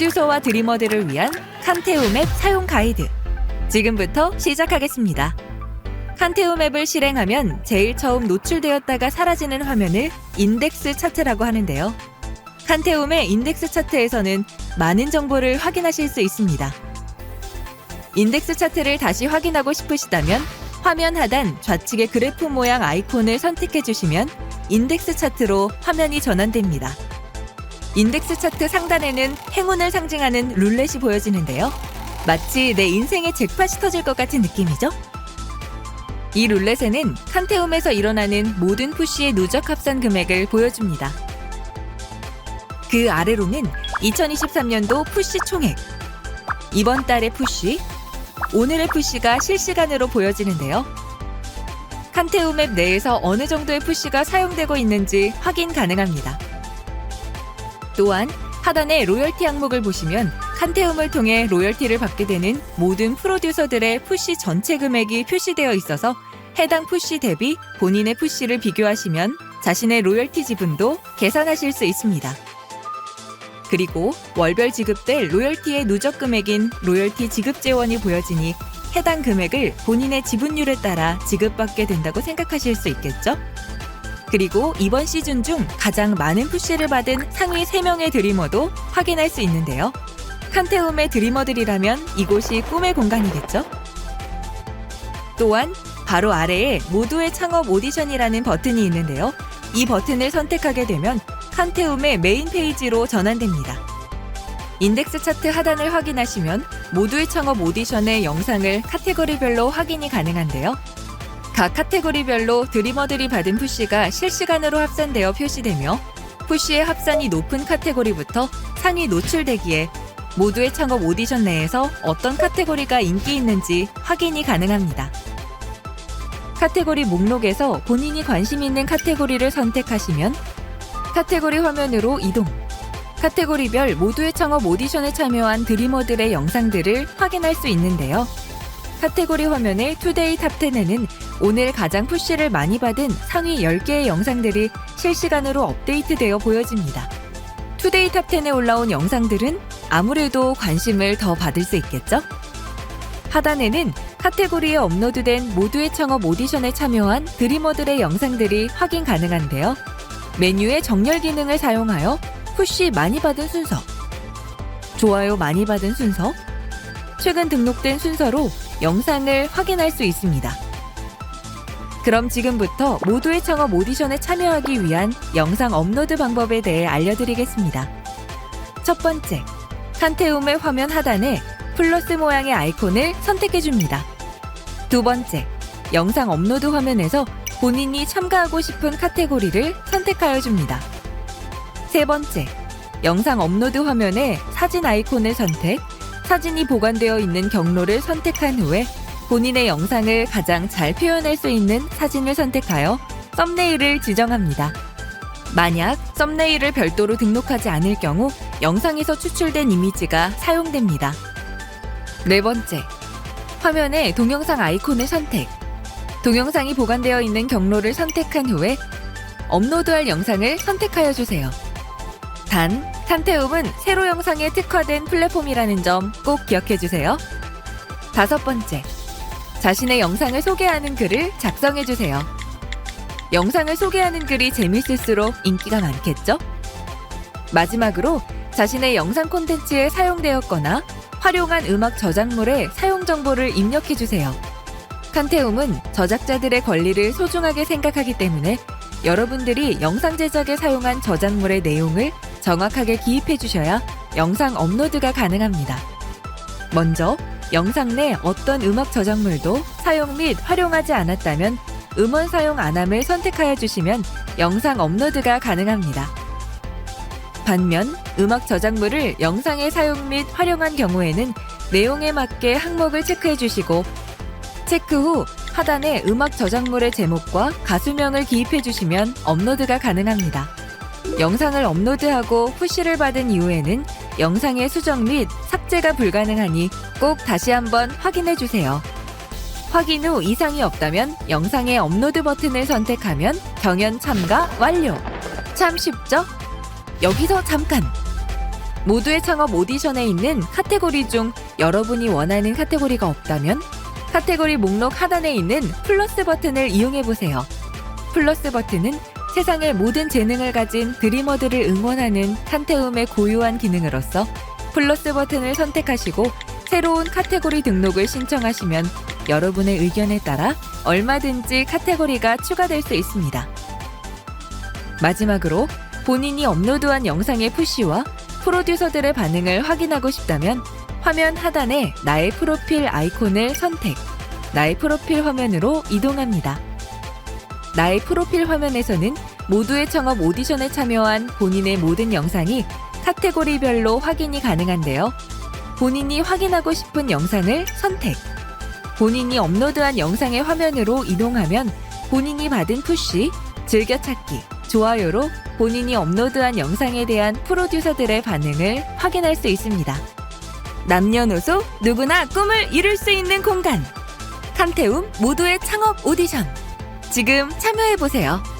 프로듀서와 드리머들을 위한 칸테오 맵 사용 가이드. 지금부터 시작하겠습니다. 칸테오 맵을 실행하면 제일 처음 노출되었다가 사라지는 화면을 인덱스 차트라고 하는데요. 칸테움의 인덱스 차트에서는 많은 정보를 확인하실 수 있습니다. 인덱스 차트를 다시 확인하고 싶으시다면 화면 하단 좌측의 그래프 모양 아이콘을 선택해 주시면 인덱스 차트로 화면이 전환됩니다. 인덱스 차트 상단에는 행운을 상징하는 룰렛이 보여지는데요. 마치 내 인생의 잭팟이 터질 것 같은 느낌이죠? 이 룰렛에는 칸테움에서 일어나는 모든 푸시의 누적 합산 금액을 보여줍니다. 그 아래로는 2023년도 푸시 총액, 이번 달의 푸시, 오늘의 푸시가 실시간으로 보여지는데요. 칸테움 맵 내에서 어느 정도의 푸시가 사용되고 있는지 확인 가능합니다. 또한 하단의 로열티 항목을 보시면 칸테움을 통해 로열티를 받게 되는 모든 프로듀서들의 푸시 전체 금액이 표시되어 있어서 해당 푸시 대비 본인의 푸시를 비교하시면 자신의 로열티 지분도 계산하실 수 있습니다. 그리고 월별 지급될 로열티의 누적 금액인 로열티 지급 재원이 보여지니 해당 금액을 본인의 지분율에 따라 지급받게 된다고 생각하실 수 있겠죠? 그리고 이번 시즌 중 가장 많은 푸시를 받은 상위 3명의 드리머도 확인할 수 있는데요. 칸테움의 드리머들이라면 이곳이 꿈의 공간이겠죠? 또한 바로 아래에 모두의 창업 오디션이라는 버튼이 있는데요. 이 버튼을 선택하게 되면 칸테움의 메인 페이지로 전환됩니다. 인덱스 차트 하단을 확인하시면 모두의 창업 오디션의 영상을 카테고리별로 확인이 가능한데요. 각 카테고리별로 드리머들이 받은 푸시가 실시간으로 합산되어 표시되며 푸시의 합산이 높은 카테고리부터 상위 노출되기에 모두의 창업 오디션 내에서 어떤 카테고리가 인기 있는지 확인이 가능합니다. 카테고리 목록에서 본인이 관심 있는 카테고리를 선택하시면 카테고리 화면으로 이동. 카테고리별 모두의 창업 오디션에 참여한 드리머들의 영상들을 확인할 수 있는데요. 카테고리 화면의 투데이 탑10에는 오늘 가장 푸시를 많이 받은 상위 10개의 영상들이 실시간으로 업데이트되어 보여집니다. 투데이 탑10에 올라온 영상들은 아무래도 관심을 더 받을 수 있겠죠? 하단에는 카테고리에 업로드된 모두의 창업 오디션에 참여한 드리머들의 영상들이 확인 가능한데요. 메뉴의 정렬 기능을 사용하여 푸시 많이 받은 순서, 좋아요 많이 받은 순서, 최근 등록된 순서로 영상을 확인할 수 있습니다. 그럼 지금부터 모두의 창업 오디션에 참여하기 위한 영상 업로드 방법에 대해 알려드리겠습니다. 첫 번째, 칸테움의 화면 하단에 플러스 모양의 아이콘을 선택해줍니다. 두 번째, 영상 업로드 화면에서 본인이 참가하고 싶은 카테고리를 선택하여 줍니다. 세 번째, 영상 업로드 화면에 사진 아이콘을 선택, 사진이 보관되어 있는 경로를 선택한 후에 본인의 영상을 가장 잘 표현할 수 있는 사진을 선택하여 썸네일을 지정합니다. 만약 썸네일을 별도로 등록하지 않을 경우 영상에서 추출된 이미지가 사용됩니다. 네 번째, 화면에 동영상 아이콘을 선택. 동영상이 보관되어 있는 경로를 선택한 후에 업로드할 영상을 선택하여 주세요. 단, 칸테움은 세로 영상에 특화된 플랫폼이라는 점 꼭 기억해 주세요. 다섯 번째, 자신의 영상을 소개하는 글을 작성해 주세요. 영상을 소개하는 글이 재밌을수록 인기가 많겠죠? 마지막으로 자신의 영상 콘텐츠에 사용되었거나 활용한 음악 저작물의 사용 정보를 입력해 주세요. 칸테움은 저작자들의 권리를 소중하게 생각하기 때문에 여러분들이 영상 제작에 사용한 저작물의 내용을 정확하게 기입해 주셔야 영상 업로드가 가능합니다. 먼저 영상 내 어떤 음악 저작물도 사용 및 활용하지 않았다면 음원 사용 안함을 선택하여 주시면 영상 업로드가 가능합니다. 반면 음악 저작물을 영상에 사용 및 활용한 경우에는 내용에 맞게 항목을 체크해 주시고 체크 후 하단에 음악 저작물의 제목과 가수명을 기입해 주시면 업로드가 가능합니다. 영상을 업로드하고 푸시를 받은 이후에는 영상의 수정 및 삭제가 불가능하니 꼭 다시 한번 확인해 주세요. 확인 후 이상이 없다면 영상의 업로드 버튼을 선택하면 경연 참가 완료. 참 쉽죠? 여기서 잠깐! 모두의 창업 오디션에 있는 카테고리 중 여러분이 원하는 카테고리가 없다면 카테고리 목록 하단에 있는 플러스 버튼을 이용해 보세요. 플러스 버튼은 세상의 모든 재능을 가진 드리머들을 응원하는 칸테움의 고유한 기능으로서 플러스 버튼을 선택하시고 새로운 카테고리 등록을 신청하시면 여러분의 의견에 따라 얼마든지 카테고리가 추가될 수 있습니다. 마지막으로 본인이 업로드한 영상의 푸시와 프로듀서들의 반응을 확인하고 싶다면 화면 하단에 나의 프로필 아이콘을 선택, 나의 프로필 화면으로 이동합니다. 나의 프로필 화면에서는 모두의 창업 오디션에 참여한 본인의 모든 영상이 카테고리별로 확인이 가능한데요. 본인이 확인하고 싶은 영상을 선택. 본인이 업로드한 영상의 화면으로 이동하면 본인이 받은 푸시, 즐겨찾기, 좋아요로 본인이 업로드한 영상에 대한 프로듀서들의 반응을 확인할 수 있습니다. 남녀노소 누구나 꿈을 이룰 수 있는 공간. 칸테움 모두의 창업 오디션. 지금 참여해보세요.